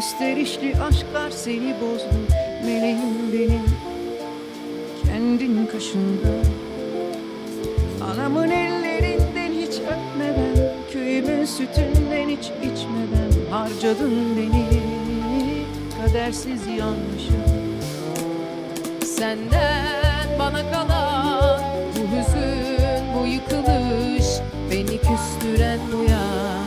Gösterişli aşklar seni bozdu Meleğim benim. Kendin kaşında Anamın ellerinden hiç öpmeden Köyümün sütünden hiç içmeden Harcadın beni. Kadersiz yanlışım Senden bana kalan bu hüzün, bu yıkılış Beni küstüren bu yaz,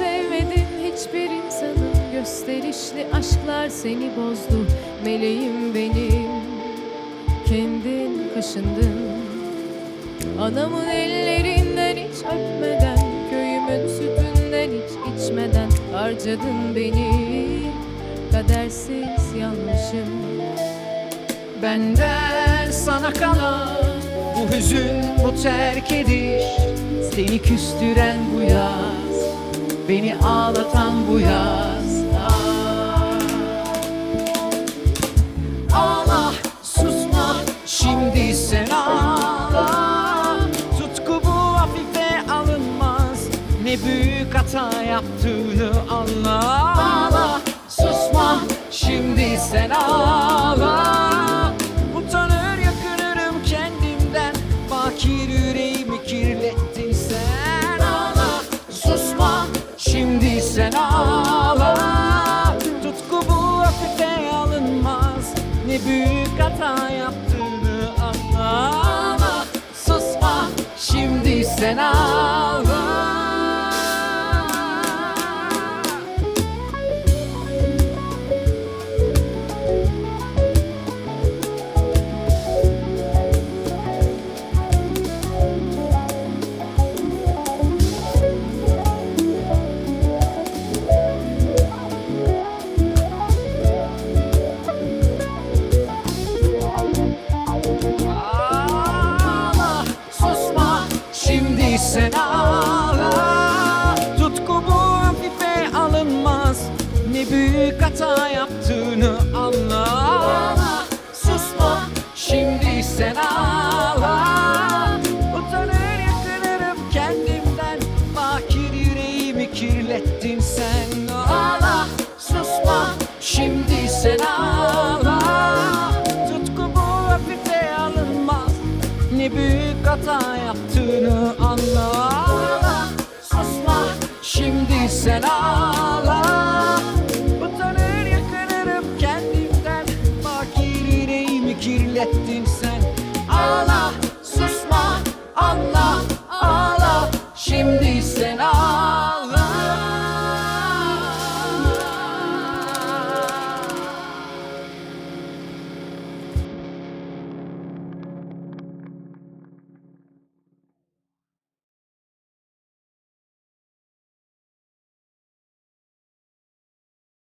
Özünü sevmedin hiçbir insanın. Gösterişli aşklar seni bozdu Meleğim benim. Kendin kaşındın. Anamın ellerinden hiç öpmeden Köyümün sütünden hiç içmeden Harcadın beni. Kadersiz yanlışım Benden sana kalan Bu hüzün bu terk ediş Seni küstüren bu yaz Beni ağlatan bu yaz Ağla, susma şimdi sen ağla. Tutku bu hafife alınmaz. Ne büyük hata yaptığını anla. Ağla susma şimdi sen ağla. triumph. ne büyük hata yaptığını anla. Susma. Şimdi sen ağla.